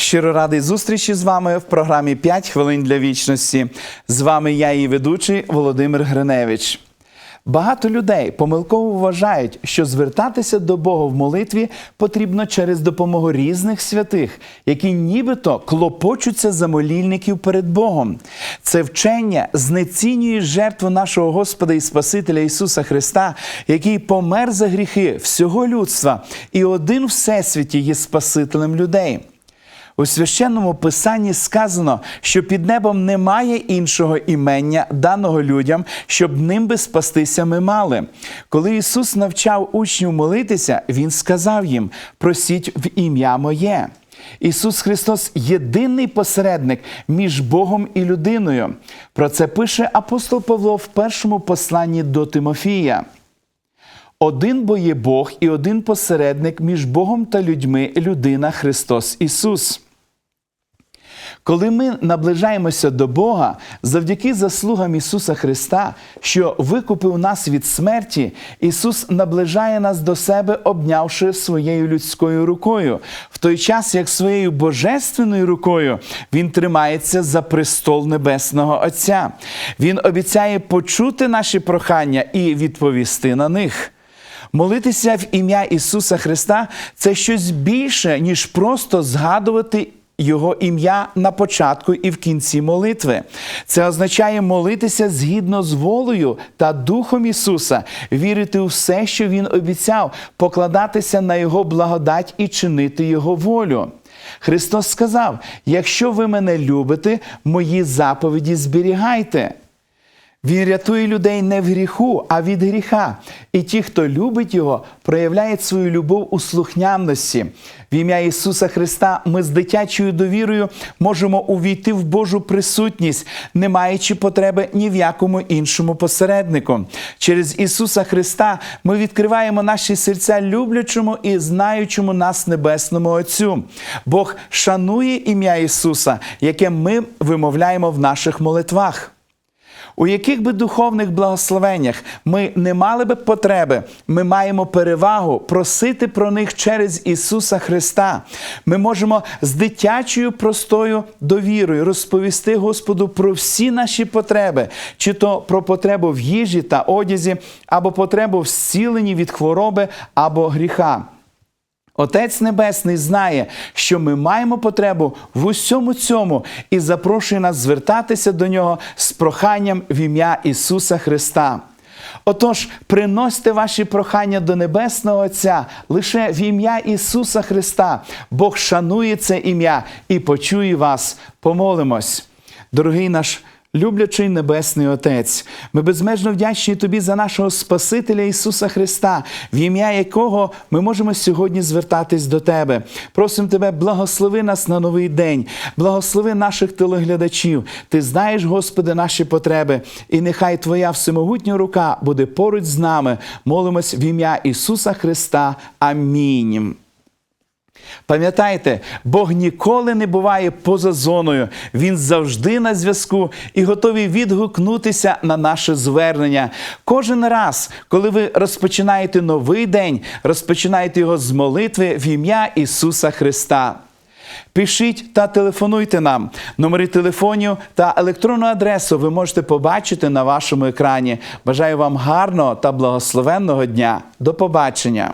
Щиро радий зустрічі з вами в програмі «5 хвилин для вічності. З вами я, її ведучий Володимир Гриневич. Багато людей помилково вважають, що звертатися до Бога в молитві потрібно через допомогу різних святих, які нібито клопочуться за молільників перед Богом. Це вчення знецінює жертву нашого Господа і Спасителя Ісуса Христа, який помер за гріхи всього людства, і один всесвіті є Спасителем людей. У священному писанні сказано, що під небом немає іншого імення, даного людям, щоб ним би спастися ми мали. Коли Ісус навчав учнів молитися, Він сказав їм: просіть в ім'я Моє. Ісус Христос єдиний посередник між Богом і людиною. Про це пише апостол Павло в першому посланні до Тимофія. Один бо є Бог і один посередник між Богом та людьми людина Христос Ісус. Коли ми наближаємося до Бога завдяки заслугам Ісуса Христа, що викупив нас від смерті, Ісус наближає нас до себе, обнявши своєю людською рукою, в той час як своєю божественною рукою Він тримається за престол Небесного Отця. Він обіцяє почути наші прохання і відповісти на них. Молитися в ім'я Ісуса Христа це щось більше, ніж просто згадувати його ім'я на початку і в кінці молитви. Це означає молитися згідно з волею та Духом Ісуса, вірити у все, що Він обіцяв, покладатися на Його благодать і чинити Його волю. Христос сказав: якщо ви мене любите, мої заповіді зберігайте. Він рятує людей не в гріху, а від гріха. І ті, хто любить його, проявляють свою любов у слухняності. В ім'я Ісуса Христа ми з дитячою довірою можемо увійти в Божу присутність, не маючи потреби ні в якому іншому посереднику. Через Ісуса Христа ми відкриваємо наші серця люблячому і знаючому нас небесному Отцю. Бог шанує ім'я Ісуса, яке ми вимовляємо в наших молитвах. У яких би духовних благословеннях ми не мали би потреби, ми маємо перевагу просити про них через Ісуса Христа. Ми можемо з дитячою простою довірою розповісти Господу про всі наші потреби, чи то про потребу в їжі та одязі, або потребу в зціленні від хвороби або гріха. Отець Небесний знає, що ми маємо потребу в усьому цьому і запрошує нас звертатися до нього з проханням в ім'я Ісуса Христа. Отож, приносьте ваші прохання до Небесного Отця лише в ім'я Ісуса Христа. Бог шанує це ім'я і почує вас. Помолимось. Дорогий наш Люблячий Небесний Отець, ми безмежно вдячні Тобі за нашого Спасителя Ісуса Христа, в ім'я якого ми можемо сьогодні звертатись до Тебе. Просимо Тебе, благослови нас на новий день, благослови наших телеглядачів. Ти знаєш, Господи, наші потреби, і нехай Твоя всемогутня рука буде поруч з нами. Молимось в ім'я Ісуса Христа. Амінь. Пам'ятайте, Бог ніколи не буває поза зоною. Він завжди на зв'язку і готовий відгукнутися на наше звернення. Кожен раз, коли ви розпочинаєте новий день, розпочинаєте його з молитви в ім'я Ісуса Христа. Пишіть та телефонуйте нам. Номери телефонів та електронну адресу ви можете побачити на вашому екрані. Бажаю вам гарного та благословенного дня. До побачення!